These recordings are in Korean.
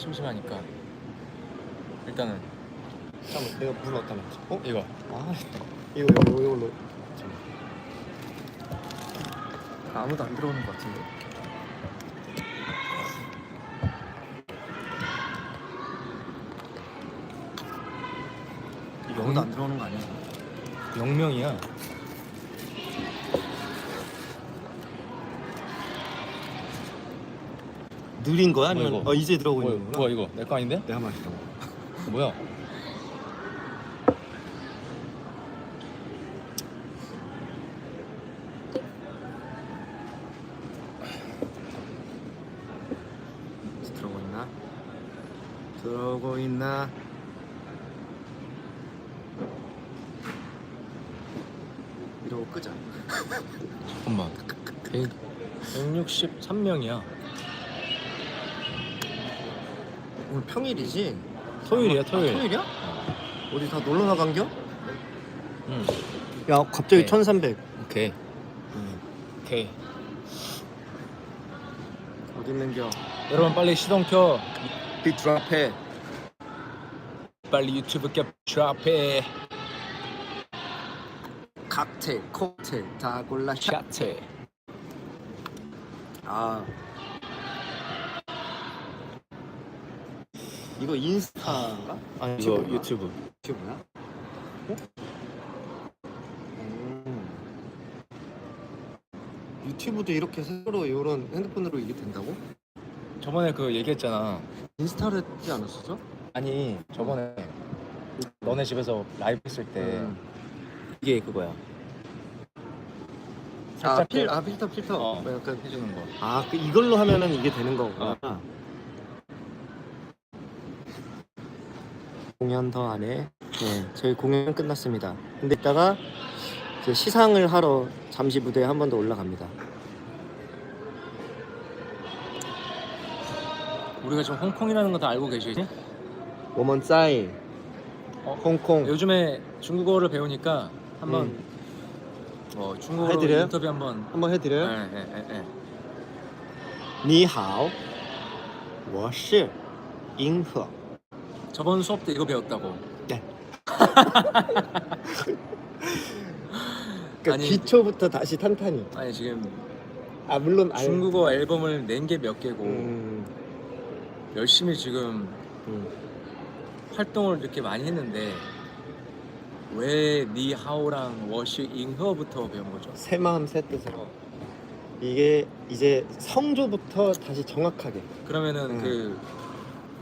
심심하니까. 일단은. 잠깐만 내가 물 어디다 놨지? 어? 이거. 아 이거 이거 이거 이걸로. 아무도 안 들어오는 것 같은데? 이거 아무도 안 들어오는 거 아니야? 영명이야 느린 거야? 아니면 이거? 어 이제 들어오고 뭐야, 있는 거야? 뭐야 이거 내 거 아닌데? 내가 마시던 거 뭐야 들어오고 있나? 들어오고 있나? 이러고 끄자 잠깐만 163명이야 오늘 평일이지? 토요일이야 토요일 아, 토요일이야? 어디 다 놀러 나간겨? 응 야 갑자기 네. 1300 오케이 오케이 어디 있는겨? 여러분 빨리 시동 켜 빅 드랍해 빨리 유튜브 캡 드랍해 칵테일, 콕테일 다 골라 샷. 차트 아 이거 인스타인가? 아 이거 유튜브 유튜브야? 어? 음. 유튜브도 이렇게 새로 이런 핸드폰으로 이게 된다고? 저번에 그 얘기했잖아 인스타를 했지 않았었어? 아니 저번에 너네 집에서 라이브 했을 때 음. 이게 그거야 아, 살짝 필, 그- 아 필터 필터 어. 뭐 약간 해주는 거 아 그 이걸로 하면은 이게 되는 거구나 공연 더 안에 네 저희 공연 끝났습니다 근데 이따가 이제 시상을 하러 잠시 무대에 한 번 더 올라갑니다 우리가 지금 홍콩이라는 거 다 알고 계시지? 워먼 싸이 어? 홍콩 요즘에 중국어를 배우니까 한번 음. 어, 중국어로 해드려요? 인터뷰 한번 한번 해드려요? 예, 예, 예, 예. 你好我是银赫 저번 수업 때 이거 배웠다고 네. 아니, 기초부터 다시 탄탄히 아니 지금 아 물론 아예- 중국어 앨범을 낸 게 몇 개고 음, 열심히 지금 음. 활동을 이렇게 많이 했는데 왜 니하오랑 워시 잉허부터 배운 거죠? 새 마음 새 뜻으로 이게 이제 성조부터 다시 정확하게 그러면은 음. 그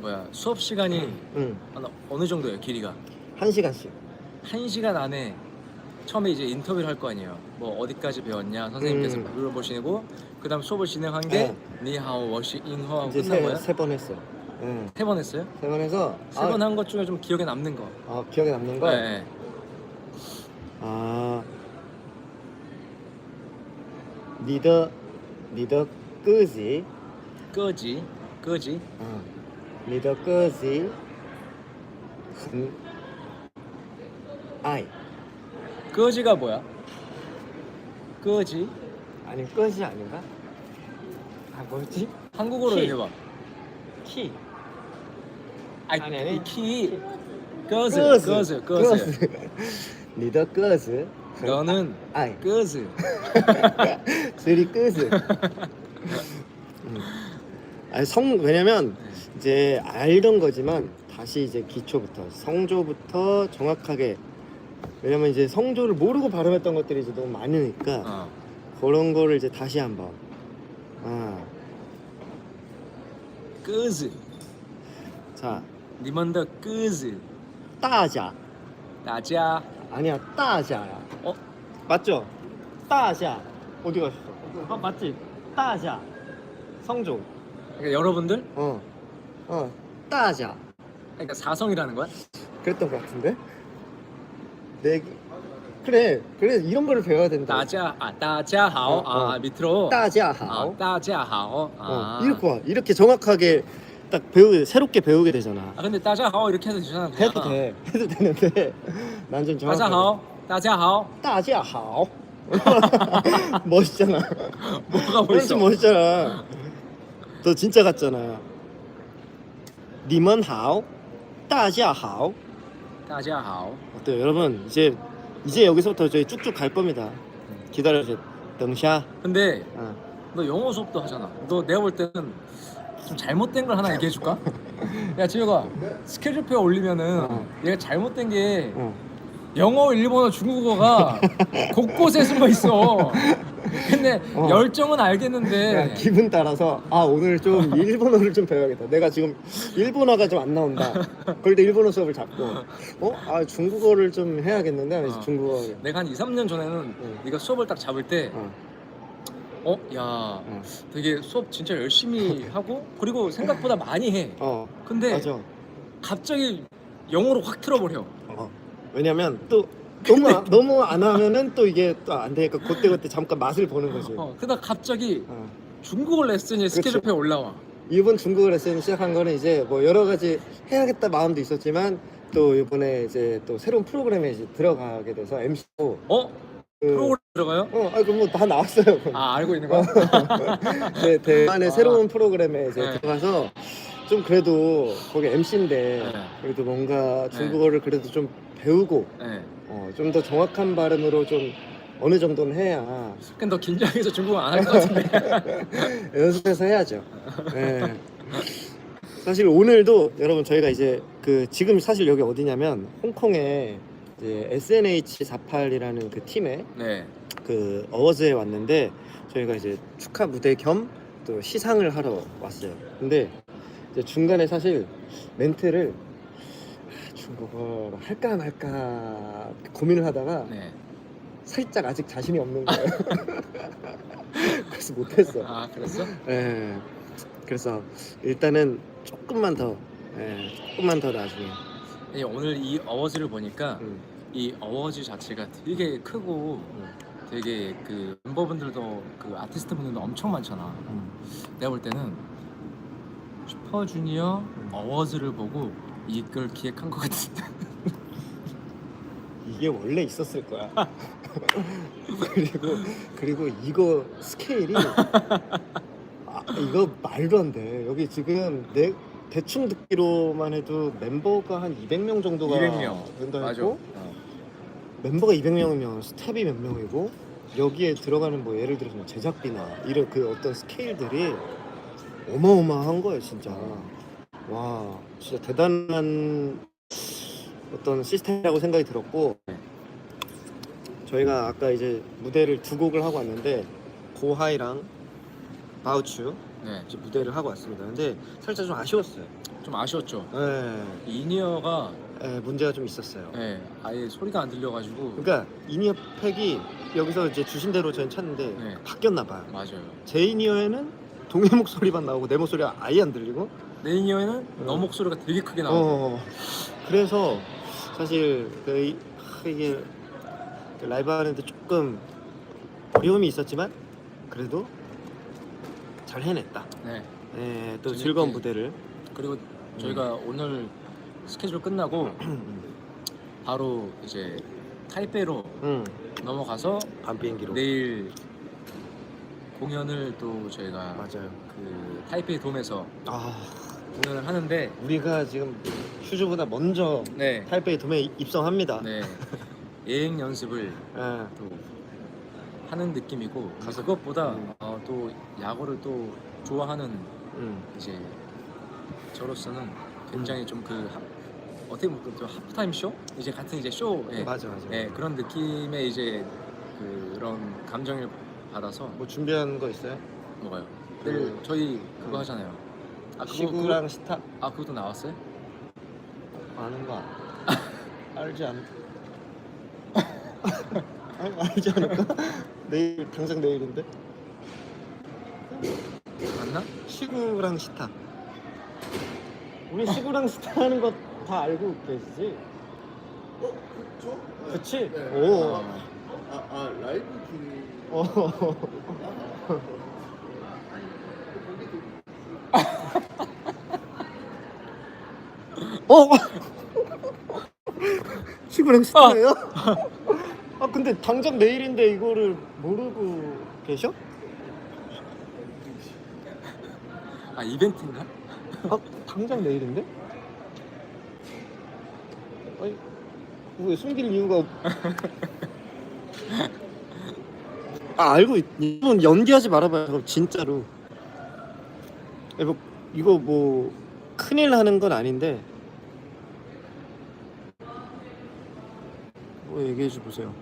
뭐야 수업 시간이 응. 한 어느 정도예요 길이가? 한 시간씩 한 시간 안에 처음에 이제 인터뷰를 할 거 아니에요. 뭐 어디까지 배웠냐 선생님께서 음. 물어보시고 그다음 수업을 진행한 게 니하오 워시 잉허하고 이제 끝난 거야? 세번 했어 응. 세 번 했어요? 세 번 해서 세번한것 중에 좀 기억에 남는 거. 아, 아, 기억에 남는 거? 네. 아 니더 니더 끄지 끄지, 끄지. 어. 니더 끄지 흠 아이 끄지가 뭐야? 끄지. 아니 끄지 아닌가? 아 뭐지? 한국어로 키. 얘기해봐. 키 아니, 아니, 아니. 이 키. 끄즈, 끄즈 끄즈, 끄즈. 니더 끄지 너는 아이 끄즈. 쓰리 음. 아니 성 왜냐면 이제 알던 거지만 다시 이제 기초부터 성조부터 정확하게 왜냐면 이제 성조를 모르고 발음했던 것들이 이제 너무 많으니까 어. 그런 거를 이제 다시 한번 아, 끄즈. 자 니먼더 끄즈. 따자 다자. 아니야 따자야 어? 맞죠? 따자 어디 가셨어? 아 맞지? 따자 성조 그러니까 여러분들? 어 어 따자 그러니까 사성이라는 거야? 그랬던 것 같은데 내 그래 그래 이런 거를 배워야 된다 다자, 아, 다자하오. 어, 어. 아, 밑으로. 따자하오 아, 다자하오. 아. 어, 이렇게 와 이렇게 정확하게 딱 배우게 새롭게 배우게 되잖아 아, 근데 다자하오 이렇게 해도 되잖아. 그냥. 해도 돼 해도 되는데 난 좀 정확하게 다자하오. 다자하오. 따자하오 멋있잖아 뭐가 멋있어? 멋있잖아 너 진짜 같잖아 니먼 하오, 따지아 하오. 大家好 어때요, 여러분? 이제 이제 여기서부터 저희 쭉쭉 갈 겁니다. 기다려 주세요. 등샤. 근데 어. 너 영어 수업도 하잖아 너 내가 볼 때는 좀 잘못된 걸 하나 얘기해 줄까? 야 지효가 스케줄표에 올리면은 어. 얘가 잘못된 게 어. 영어, 일본어, 중국어가 곳곳에 숨어 있어. 근데 어. 열정은 야, 알겠는데 기분 따라서 아 오늘 좀 일본어를 좀 배워야겠다. 내가 지금 일본어가 좀 안 나온다. 그럴 때 일본어 수업을 잡고 어아 중국어를 좀 해야겠는데 하면서 어. 중국어. 내가 한 2, 3년 전에는 응. 네가 수업을 딱 잡을 때 어. 어? 야 어. 되게 수업 진짜 열심히 하고 그리고 생각보다 많이 해. 어. 근데 맞아. 갑자기 영어로 확 틀어버려. 어. 왜냐면 또 너무 아- 너무 안 하면은 또 이게 또 안 되니까 그때 그때 잠깐 맛을 보는 거지. 어, 그러다 갑자기 어. 중국어 레슨이 스케줄표에 올라와. 이번 중국어 레슨 시작한 거는 이제 뭐 여러 가지 해야겠다 마음도 있었지만 또 이번에 이제 또 새로운 프로그램에 이제 들어가게 돼서 MC고 어? 그, 프로그램 들어가요? 어, 아 그럼 뭐 다 나왔어요. 아 알고 있는 거야? 네, 대만의 아. 새로운 프로그램에 이제 네. 들어가서 좀 그래도 거기 MC인데 네. 그래도 뭔가 중국어를 그래도 좀 배우고 네. 어, 좀 더 정확한 발음으로 좀 어느 정도는 해야 근데 너 긴장해서 중국어 안 할 것 같은데. 연습해서 해야죠. 네. 사실 오늘도 여러분 저희가 이제 그 지금 사실 여기 어디냐면 홍콩에 이제 SNH48이라는 그 팀에 네. 그 어워즈에 왔는데 저희가 이제 축하 무대 겸 또 시상을 하러 왔어요. 근데 이제 중간에 사실 멘트를 아, 중국어로 할까 말까 고민을 하다가 네. 살짝 아직 자신이 없는 거예요. 그래서 못했어. 아 그랬어? 예. 그래서 일단은 조금만 더, 예, 조금만 더 나중에. 예, 오늘 이 어워즈를 보니까 음, 이 어워즈 자체가 되게 크고 음, 되게 그 멤버분들도 그 아티스트 분들도 엄청 많잖아. 음. 내가 볼 때는 슈퍼주니어 음. 어워즈를 보고 이걸 기획한 것 같은데. 이게 원래 있었을 거야. 그리고 그리고 이거 스케일이 아, 이거 말도 안 돼. 여기 지금 내 대충 듣기로만 해도 멤버가 한 200명 정도가 200명. 된다 맞아. 했고 어. 멤버가 200명이면 스텝이 몇 명이고 여기에 들어가는 뭐 예를 들어서 뭐 제작비나 이런 그 어떤 스케일들이 어마어마한 거예요 진짜 와 진짜 대단한 어떤 시스템이라고 생각이 들었고 저희가 아까 이제 무대를 두 곡을 하고 왔는데 고하이랑 바우추 네. 이제 무대를 하고 왔습니다 근데 살짝 좀 아쉬웠어요 좀 아쉬웠죠. 예, 이니어가 예, 문제가 좀 있었어요 예, 아예 소리가 안 들려가지고 그러니까 이니어 팩이 여기서 이제 주신 대로 저는 찾는데 네. 바뀌었나 봐요. 맞아요. 제 이니어에는 동해 목소리만 나오고 내 목소리가 아예 안 들리고. 내 이니어에는 너 어. 목소리가 되게 크게 나오고 어. 그래서 사실 그 이, 하, 이게 그 라이브 하는데 조금 어려움이 있었지만 그래도 잘 해냈다. 네. 예, 또 재밌게. 즐거운 무대를. 그리고 저희가 오늘 스케줄 끝나고 바로 이제 타이페이로 응. 넘어가서 밤 비행기로. 내일 공연을 또 저희가 맞아요. 그 타이페이 돔에서 아, 공연을 하는데 우리가 지금 슈즈보다 먼저 네, 타이페이 도매에 입성합니다. 네 예행 연습을 예. 또 하는 느낌이고 그것보다 음. 어, 또 야구를 또 좋아하는 음. 이제 저로서는 굉장히 좀 그 어떻게 보면 또 하프타임 쇼 이제 같은 이제 쇼 예, 맞아 맞아. 예, 그런 느낌의 이제 그런 감정을 받아서 뭐 준비한 거 있어요? 뭐가요? 그- 내일 저희 그거 하잖아요. 아 그거 시구랑 스타 아 그것도 나왔어요? 아는 거 알지 않? 아, 알지 않을까? 내일 당장 내일인데 맞나? 시구랑 스타 우리 시구랑 스타 하는 거 다 알고 계시지? 어, 그쵸? 그치? 네. 오. 어, 아, 아 라이브 중. 어. 어? 시구랑 스타예요? 아 근데 당장 내일인데 이거를 모르고 계셔? 아 이벤트인가? 어, 당장 내일인데? 아니, 왜 숨길 이유가 없... 아 알고 있... 이분 연기하지 말아봐요 그럼 진짜로 야, 뭐, 이거 뭐 큰일 하는 건 아닌데 얘기해 줘 보세요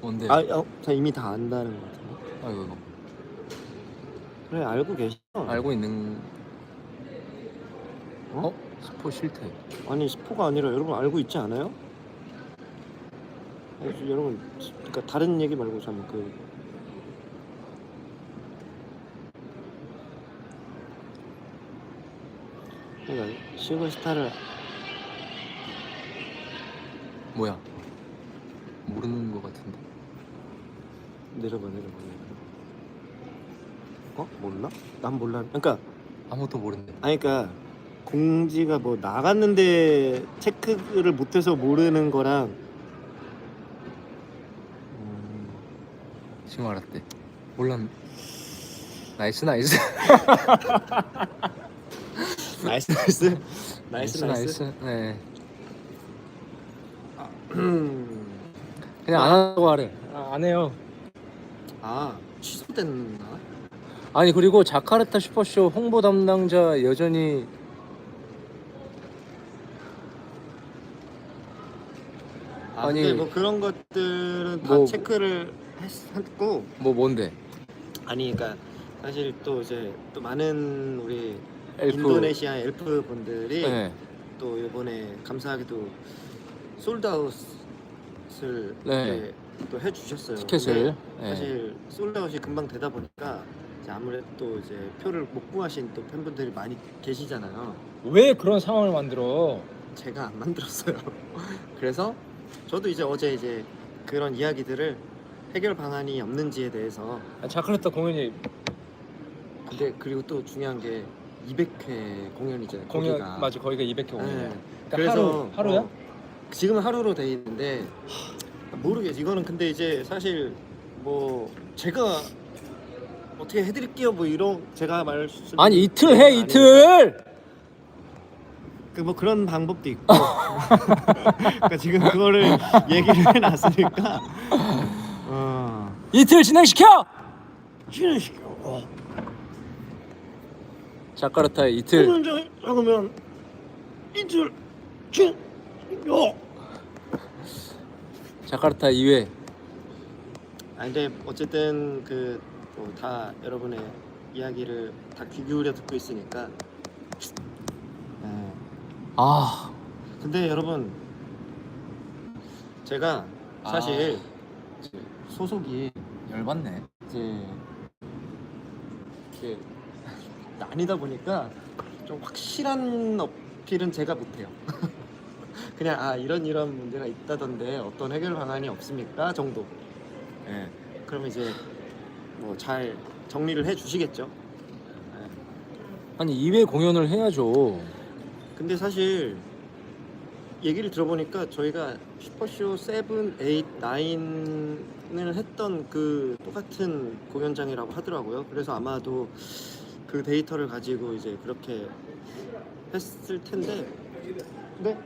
뭔데? 아, 어, 자 이미 다 안다는 거 같은데 아이고 이거. 그래 알고 계시죠? 알고 있는 어? 어? 스포 실태. 아니 스포가 아니라 여러분 알고 있지 않아요? 아니, 저 여러분 그러니까 다른 얘기 말고 참그 그러니까 슈퍼스타를 뭐야? 모르는 것 같은데. 내려봐 내려봐 내려봐 어? 몰라? 난 몰라 그러니까 아무것도 모르는데. 아니 그러니까 공지가 뭐 나갔는데 체크를 못해서 모르는 거랑 음, 지금 알았대. 몰랐. 나이스 나이스. 나이스 나이스 나이스 나이스 네. 음. 그냥 안 하고 하래. 아, 안 해요. 아 취소됐나? 아니 그리고 자카르타 슈퍼쇼 홍보 담당자 여전히 아, 아니, 근데 뭐 그런 것들은 다 뭐- 체크를 했, 했고 뭐 뭔데? 아니 그러니까 사실 또 이제 또 많은 우리 엘프. 인도네시아 엘프 분들이 네. 또 이번에 감사하게도 솔드아웃 을 네. 이렇게 또 해주셨어요. 티켓을. 근데 네. 사실 솔드아웃이 금방 되다 보니까 이제 아무래도 또 이제 표를 못 구하신 또 팬분들이 많이 계시잖아요. 왜 그런 상황을 만들어? 제가 안 만들었어요. 그래서 저도 이제 어제 이제 그런 이야기들을 해결 방안이 없는지에 대해서 아, 자카르타 공연이 근데 그리고 또 중요한 게 200회 공연이잖아요. 공연 거기가. 맞아 거기가 200회 공연. 네. 그러니까 그래서 하루 하루야? 어, 지금은 하루로 돼 있는데 모르겠어. 이거는 근데 이제 사실 뭐 제가 어떻게 해드릴게요 뭐 이런 제가 말할 수 아니 이틀 해 이틀. 그뭐 그런 방법도 있고 그러니까 지금 그거를 얘기를 해놨으니까 어 이틀 진행시켜. 진행시켜 어. 자카르타에 이틀. 공연장 하면 이틀 진 행시켜 자카르타 2회. 아 근데 어쨌든 그뭐다 여러분의 이야기를 다 귀 기울여 듣고 있으니까 네. 아 근데 여러분 제가 사실 이제 소속이 열받네. 이제 이렇게 나뉘다 보니까 좀 확실한 어필은 제가 못해요. 그냥 아 이런 이런 문제가 있다던데 어떤 해결 방안이 없습니까 정도. 예. 그러면 이제 뭐 잘 정리를 해 주시겠죠. 예. 아니 2회 공연을 해야죠. 근데 사실 얘기를 들어보니까 저희가 슈퍼쇼 7, 8, 9을 했던 그 똑같은 공연장이라고 하더라고요. 그래서 아마도 그 데이터를 가지고 이제 그렇게 했을 텐데. 네.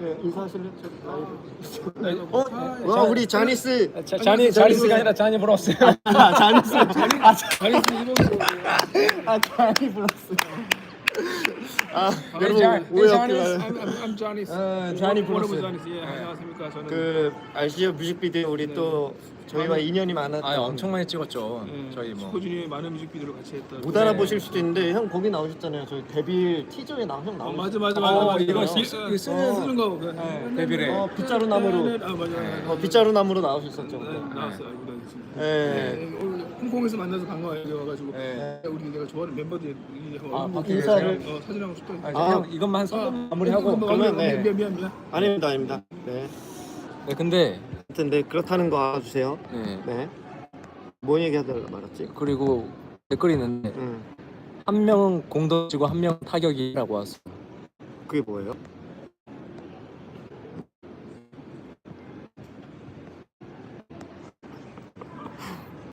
네, 인사하실래요? 저 라이브. 어? 와 우리 자니스. 자, 자니 자니스가 아니라 자니 브로스요. 아 자니스. 아 자니스 아 자니 브로스. 아 여러분 자- 오해하지 자니스. 마요. I'm, I'm, I'm Johnny. 어, Johnny 브로스. 예, 안녕하십니까. 저는 그 아시죠 뮤직비디오 우리 또 저희와 인연이 많았던 아 엄청 많이 찍었죠. 예, 저희 뭐. 슈퍼주니어의 많은 뮤직비디오를 같이 했던. 못 네. 알아보실 수도 있는데 형 거기 나오셨잖아요. 저희 데뷔 티저에 나형 어, 나오셨 맞아 맞아 어, 맞아. 맞아. 이거 어, 쓰- 어, 이거 쓰는- 쓰는 거. 그, 네, 데뷔를. 어 빗자루 나무로 아 맞아. 맞아. 어 빗자루 나무로 나오셨었죠. 네, 나왔어. 알 예. 네, 오늘 홍콩에서 만나서 반가워요. 와가지고. 네. 우리 내가 좋아하는 멤버들이 아, 얼굴 인사를- 어, 사진하고 싶다. 아, 아. 형 이것만 한 아, 번 마무리하고. 뭐, 그러면 네. 미안 미안 미안. 아닙니다, 아닙니다. 네. 네 근데 하여튼 네 그렇다는 거 알아주세요. 네 네. 뭔 얘기하다가 말았지? 그리고 댓글이 있는데 응. 한 명은 공덕지고 한 명은 타격이라고 왔어. 그게 뭐예요?